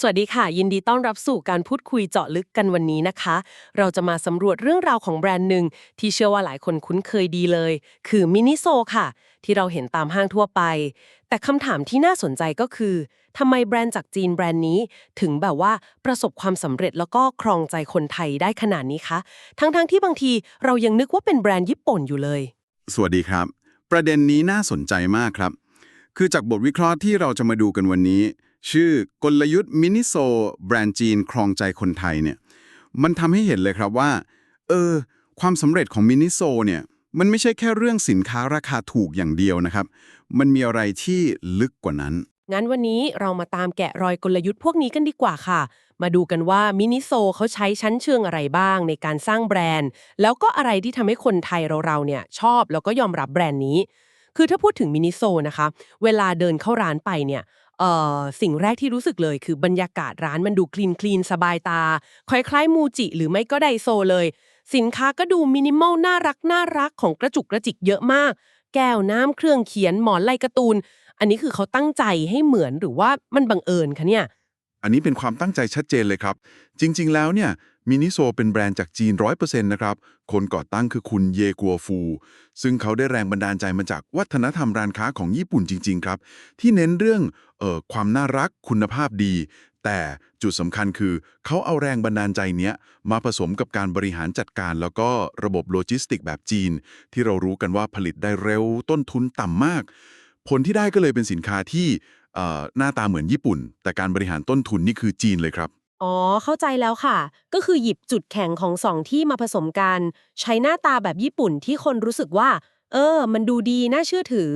สวัสดีค่ะ ยินดีต้อนรับสู่การพูดคุยเจาะลึกกันวันนี้นะคะ เราจะมาสำรวจเรื่องราวของแบรนด์หนึ่งที่เชื่อว่าหลายคนคุ้นเคยดีเลย คือมินิโซค่ะ ที่เราเห็นตามห้างทั่วไป แต่คำถามที่น่าสนใจก็คือทำไมแบรนด์จากจีนแบรนด์นี้ ถึงแบบว่าประสบความสำเร็จแล้วก็ครองใจคนไทยได้ขนาดนี้คะทั้งๆที่บางทีเรายังนึกว่าเป็นแบรนด์ญี่ปุ่นอยู่เลย สวัสดีครับ ประเด็นนี้น่าสนใจมากครับ คือจากบทวิเคราะห์ที่เราจะมาดูกันวันนี้ ชื่อกลยุทธ์มินิโซ แบรนด์จีน ครองใจคนไทยเนี่ยมันทำให้เห็นเลยครับว่า เออ ความสำเร็จของมินิโซเนี่ยมันไม่ใช่แค่เรื่องสินค้าราคาถูกอย่างเดียวนะครับ มันมีอะไรที่ลึกกว่านั้น งั้นวันนี้เรามาตามแกะรอยกลยุทธ์พวกนี้กันดีกว่าค่ะ มาดูกันว่ามินิโซเขาใช้ชั้นเชิงอะไรบ้างในการสร้างแบรนด์ แล้วก็อะไรที่ทำให้คนไทยเราๆเนี่ยชอบแล้วก็ยอมรับแบรนด์นี้ คือถ้าพูดถึงมินิโซนะคะ เวลาเดินเข้าร้านไปเนี่ย สิ่งแรกที่รู้สึกเลยคือบรรยากาศร้านมันดูคลีนคลีนสบายตา คล้ายๆมูจิหรือไม่ก็ไดโซเลย สินค้าก็ดูมินิมอลน่ารักน่ารักของกระจุกกระจิกเยอะมาก แก้วน้ำเครื่องเขียนหมอนลายการ์ตูน อันนี้คือเขาตั้งใจให้เหมือนหรือว่ามันบังเอิญคะเนี่ย อันนี้เป็นความตั้งใจชัดเจนเลยครับ จริง ๆ แล้วเนี่ยมินิโซเป็นแบรนด์จากจีน 100%นะครับ คนก่อตั้งคือคุณเยกัวฟู ซึ่งเขาได้แรงบันดาลใจมาจากวัฒนธรรมร้านค้าของญี่ปุ่นจริง ๆ ครับ ที่เน้นเรื่องเอ่อความน่ารักคุณภาพดี แต่จุดสำคัญคือเขาเอาแรงบันดาลใจเนี้ยมาผสมกับการบริหารจัดการ แล้วก็ระบบโลจิสติกแบบจีน ที่เรารู้กันว่าผลิตได้เร็วต้นทุนต่ำมาก ผลที่ได้ก็เลยเป็นสินค้าที่ หน้าตาเหมือนญี่ปุ่น แต่การบริหารต้นทุนนี่คือจีนเลยครับ อ๋อ เข้าใจแล้วค่ะ ก็คือหยิบจุดแข็งของสองที่มาผสมกัน ใช้หน้าตาแบบญี่ปุ่นที่คนรู้สึกว่า เออ มันดูดีน่าเชื่อถือ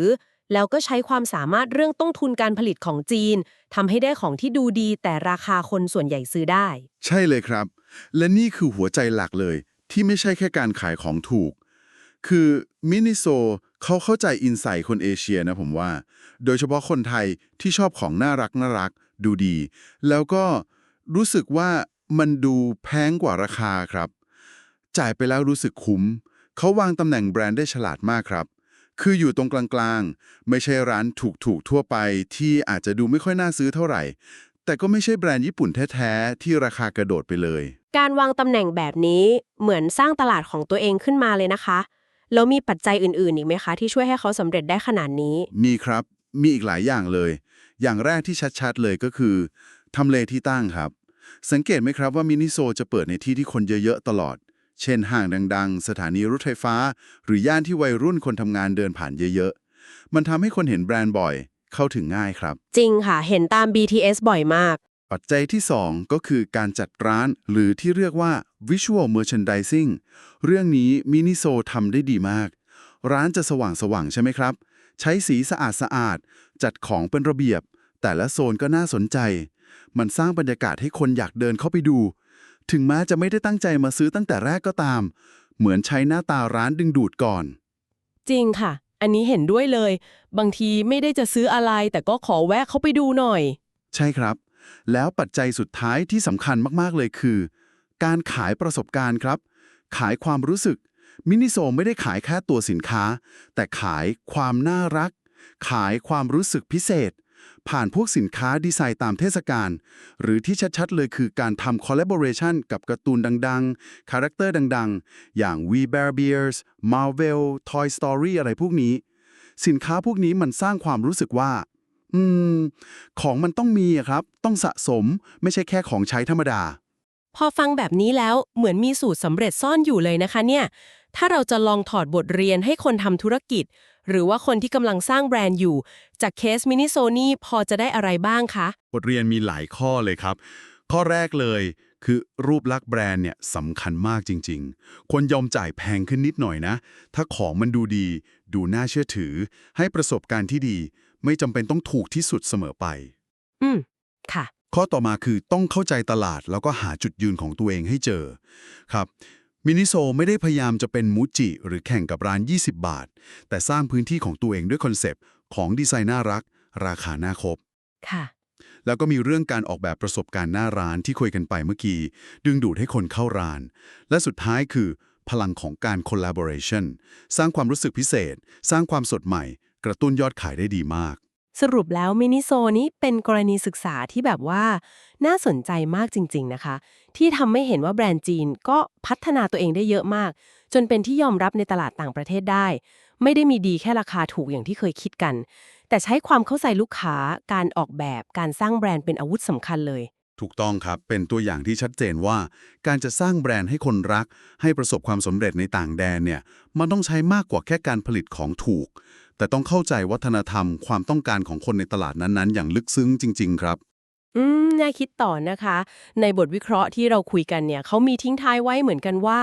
แล้วก็ใช้ความสามารถเรื่องต้นทุนการผลิตของจีนทำให้ได้ของที่ดูดี แต่ราคาคนส่วนใหญ่ซื้อได้ ใช่เลยครับ และนี่คือหัวใจหลักเลย ที่ไม่ใช่แค่การขายของถูก คือมินิโซ เขาเข้าใจอินไซต์คนเอเชียนะผมว่า โดยเฉพาะคนไทยที่ชอบของน่ารักน่ารักดูดี แล้วก็รู้สึกว่ามันดูแพงกว่าราคาครับ จ่ายไปแล้วรู้สึกคุ้ม เขาวางตำแหน่งแบรนด์ได้ฉลาดมากครับ คืออยู่ตรงกลางๆ ไม่ใช่ร้านถูกๆ ทั่วไปที่อาจจะดูไม่ค่อยน่าซื้อเท่าไหร่ แต่ก็ไม่ใช่แบรนด์ญี่ปุ่นแท้ๆ ที่ราคากระโดดไปเลย การวางตำแหน่งแบบนี้เหมือนสร้างตลาดของตัวเองขึ้นมาเลยนะคะ แล้วมีปัจจัยอื่นๆ อีกไหมคะ ที่ช่วยให้เขาสำเร็จได้ขนาดนี้ มีครับ มีอีกหลายอย่างเลย อย่างแรกที่ชัดๆเลยก็คือทำเลที่ตั้งครับ สังเกตไหมครับว่ามินิโซจะเปิดในที่ที่คนเยอะๆตลอด เช่นห้างดัง ๆ สถานีรถไฟฟ้า หรือย่านที่วัยรุ่นคนทำงานเดินผ่านเยอะๆ มันทำให้คนเห็นแบรนด์บ่อย เข้าถึงง่ายครับ จริงค่ะ เห็นตาม BTS บ่อยมาก ปัจจัยที่ 2 ก็คือการจัดร้านหรือที่เรียกว่า Visual Merchandising เรื่องนี้มินิโซทำได้ดีมาก ร้านจะสว่างๆใช่ไหมครับ ใช้สีสะอาดสะอาดๆจัดของเป็นระเบียบ แต่ละโซนก็น่าสนใจ มันสร้างบรรยากาศให้คนอยากเดินเข้าไปดู ถึงแม้จะไม่ได้ตั้งใจมาซื้อตั้งแต่แรกก็ตาม เหมือนใช้หน้าตาร้านดึงดูดก่อน จริงค่ะ อันนี้เห็นด้วยเลย บางทีไม่ได้จะซื้ออะไรแต่ก็ขอแวะเข้าไปดูหน่อย ใช่ครับ แล้วปัจจัยสุดท้ายที่สำคัญมาก ๆ เลยคือ การขายประสบการณ์ครับ ขายความรู้สึก มินิโซไม่ได้ขายแค่ตัวสินค้า แต่ขายความน่ารัก ขายความรู้สึกพิเศษ ผ่านพวกสินค้าดีไซน์ตามเทศกาลหรือที่ชัด ๆ เลยคือการทำ collaboration กับการ์ตูนดัง ๆ คาแรคเตอร์ดัง ๆ อย่าง We Bear Bears Marvel Toy Story อะไรพวกนี้ สินค้าพวกนี้มันสร้างความรู้สึกว่า อืม ของมันต้องมีอะครับ ต้องสะสมไม่ใช่แค่ของใช้ธรรมดา พอฟังแบบนี้แล้วเหมือนมีสูตรสำเร็จซ่อนอยู่เลยนะคะเนี่ย ถ้าเราจะลองถอดบทเรียนให้คนทำธุรกิจ หรือว่าคนที่กำลังสร้างแบรนด์อยู่ จากเคสมินิโซนี่พอจะได้อะไรบ้างคะ บทเรียนมีหลายข้อเลยครับ ข้อแรกเลยคือรูปลักษณ์แบรนด์เนี่ยสำคัญมากจริง ๆคนยอมจ่ายแพงขึ้นนิดหน่อยนะ ถ้าของมันดูดี ดูน่าเชื่อถือ ให้ประสบการณ์ที่ดี ไม่จำเป็นต้องถูกที่สุดเสมอไป อืม ค่ะ ข้อต่อมาคือต้องเข้าใจตลาดแล้วก็หาจุดยืนของตัวเองให้เจอ ครับ มินิโซไม่ได้พยายามจะเป็นมูจิ หรือแข่งกับร้าน 20 บาท แต่สร้างพื้นที่ของตัวเองด้วยคอนเซปต์ของดีไซน์น่ารัก ราคาน่าคบ ค่ะ แล้วก็มีเรื่องการออกแบบประสบการณ์หน้าร้านที่คุยกันไปเมื่อกี้ ดึงดูดให้คนเข้าร้าน และสุดท้ายคือพลังของการ collaboration สร้างความรู้สึกพิเศษ สร้างความสดใหม่ กระตุ้นยอดขายได้ดีมาก สรุปแล้วมินิโซนี้เป็นกรณีศึกษาที่แบบว่า น่าสนใจมากจริง ๆนะคะ ที่ทำให้เห็นว่าแบรนด์จีนก็พัฒนาตัวเองได้เยอะมาก จนเป็นที่ยอมรับในตลาดต่างประเทศได้ ไม่ได้มีดีแค่ราคาถูกอย่างที่เคยคิดกัน แต่ใช้ความเข้าใจลูกค้าการออกแบบการสร้างแบรนด์เป็นอาวุธสำคัญเลยถูกต้องครับ เป็นตัวอย่างที่ชัดเจนว่า การจะสร้างแบรนด์ให้คนรัก ให้ประสบความสำเร็จในต่างแดนเนี่ย มันต้องใช้มากกว่าแค่การผลิตของถูก แต่ต้องเข้าใจวัฒนธรรมความต้องการของคนในตลาดนั้นๆ อย่างลึกซึ้งจริง ๆ ครับ อืมน่าคิดต่อนะคะ ในบทวิเคราะห์ที่เราคุยกันเนี่ยเขามีทิ้งท้ายไว้เหมือนกันว่า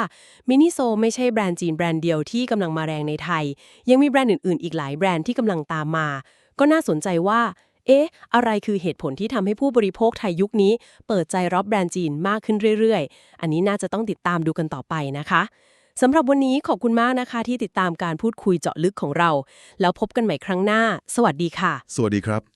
มินิโซไม่ใช่แบรนด์จีนแบรนด์เดียวที่กำลังมาแรงในไทย ยังมีแบรนด์อื่นๆ อีกหลายแบรนด์ที่กำลังตามมา ก็น่าสนใจว่า เอ๊ะ อะไรคือเหตุผลที่ทำให้ผู้บริโภคไทยยุคนี้ เปิดใจรับแบรนด์จีนมากขึ้นเรื่อยๆ อันนี้น่าจะต้องติดตามดูกันต่อไปนะคะ สำหรับวันนี้ขอบคุณมากนะคะ ที่ติดตามการพูดคุยเจาะลึกของเรา แล้วพบกันใหม่ครั้งหน้า สวัสดีค่ะ สวัสดีครับ